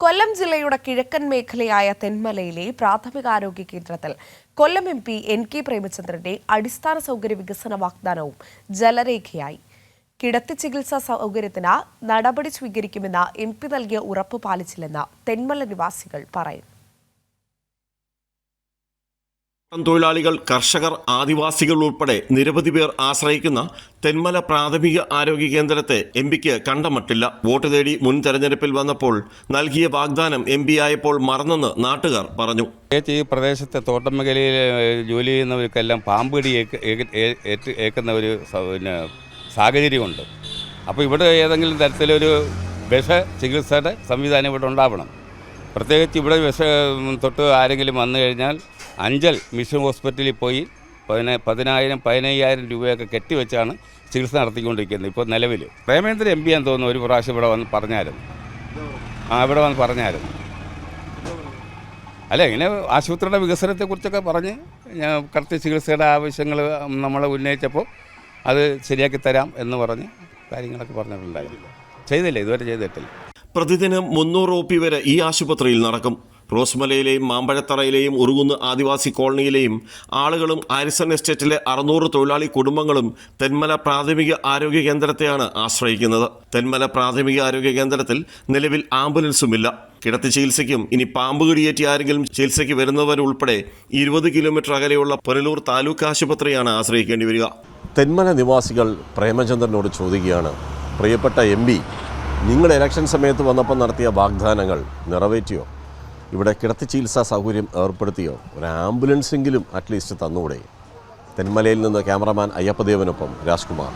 കൊല്ലം ജില്ലയുടെ കിഴക്കൻ മേഖലയായ തെന്മലയിലെ പ്രാഥമികാരോഗ്യ കേന്ദ്രത്തിൽ Kollam M P N K പ്രേമചന്ദ്രന്റെ അടിസ്ഥാന സൗകര്യ വികസന വാഗ്ദാനവും ജലരേഖയായി. കിടത്തി ചികിത്സാ സൗകര്യത്തിന് നടപടി സ്വീകരിക്കുമെന്ന എം പി നൽകിയ ഉറപ്പ് പാലിച്ചില്ലെന്ന് തെന്മല നിവാസികൾ പറയുന്നു. തൊഴിലാളികൾ കർഷകർ ആദിവാസികൾ ഉൾപ്പെടെ നിരവധി പേർ ആശ്രയിക്കുന്ന തെന്മല പ്രാഥമിക ആരോഗ്യ കേന്ദ്രത്തെ എം പിക്ക് കണ്ടമട്ടില്ല. വോട്ട് തേടി മുൻ തെരഞ്ഞെടുപ്പിൽ വന്നപ്പോൾ നൽകിയ വാഗ്ദാനം എം പി ആയപ്പോൾ മറന്നെന്ന് നാട്ടുകാർ പറഞ്ഞു. ഈ പ്രദേശത്തെ തോട്ടം ജോലി ചെയ്യുന്നവർക്കെല്ലാം പാമ്പിടി ഏക്കുന്ന ഒരു പിന്നെ സാഹചര്യമുണ്ട്. അപ്പോൾ ഇവിടെ ഏതെങ്കിലും തരത്തിലൊരു വിഷ ചികിത്സയുടെ സംവിധാനം ഇവിടെ ഉണ്ടാവണം. പ്രത്യേകിച്ച് ഇവിടെ വിഷ തൊട്ട് ആരെങ്കിലും വന്നു കഴിഞ്ഞാൽ അഞ്ചൽ മിഷൻ ഹോസ്പിറ്റലിൽ പോയി പതിന പതിനായിരം പതിനയ്യായിരം രൂപയൊക്കെ കെട്ടിവെച്ചാണ് ചികിത്സ നടത്തിക്കൊണ്ടിരിക്കുന്നത് ഇപ്പോൾ നിലവിൽ. പ്രേമേന്ദ്ര എം പി എന്ന് തോന്നുന്നു ഒരു പ്രാവശ്യം ഇവിടെ വന്ന് പറഞ്ഞായിരുന്നു. ആ ഇവിടെ വന്ന് പറഞ്ഞായിരുന്നു. അല്ല ഇങ്ങനെ ആശുപത്രിയുടെ വികസനത്തെക്കുറിച്ചൊക്കെ പറഞ്ഞ് ഞാൻ കറക്റ്റ് ചികിത്സയുടെ ആവശ്യങ്ങൾ നമ്മൾ ഉന്നയിച്ചപ്പോൾ അത് ശരിയാക്കി തരാം എന്ന് പറഞ്ഞ് കാര്യങ്ങളൊക്കെ പറഞ്ഞിട്ടുണ്ടായിരുന്നു. ചെയ്തില്ല ഇതുവരെ ചെയ്തിട്ടില്ല. പ്രതിദിനം മുന്നൂറ് ഒ പി വരെ ഈ ആശുപത്രിയിൽ നടക്കും. റോസ്മലയിലെയും മാമ്പഴത്തറയിലെയും ഉറുകുന്ന് ആദിവാസി കോളനിയിലെയും ആളുകളും ആരിസൺ എസ്റ്റേറ്റിലെ അറുന്നൂറ് തൊഴിലാളി കുടുംബങ്ങളും തെന്മല പ്രാഥമിക ആരോഗ്യ കേന്ദ്രത്തെയാണ് ആശ്രയിക്കുന്നത്. തെന്മല പ്രാഥമിക ആരോഗ്യ കേന്ദ്രത്തിൽ നിലവിൽ ആംബുലൻസുമില്ല. കിടത്തി ചികിത്സയ്ക്കും ഇനി പാമ്പ് കടിയേറ്റി ആരെങ്കിലും ചികിത്സയ്ക്ക് വരുന്നവരുൾപ്പെടെ ഇരുപത് കിലോമീറ്റർ അകലെയുള്ള പുനലൂർ താലൂക്ക് ആശുപത്രിയാണ് ആശ്രയിക്കേണ്ടി വരിക. തെന്മല നിവാസികൾ പ്രേമചന്ദ്രനോട് ചോദിക്കുകയാണ്. പ്രിയപ്പെട്ട എം പി നിങ്ങൾ ഇലക്ഷൻ സമയത്ത് വന്നപ്പോൾ നടത്തിയ വാഗ്ദാനങ്ങൾ നിറവേറ്റിയോ? ഇവിടെ കിടത്തി ചികിത്സാ സൗകര്യം ഏർപ്പെടുത്തിയോ? ഒരു ആംബുലൻസെങ്കിലും അറ്റ്ലീസ്റ്റ് തന്നുകൂടെ തെന്മലയിൽ നിന്ന് ക്യാമറമാൻ അയ്യപ്പദേവനൊപ്പം രാജ്കുമാർ.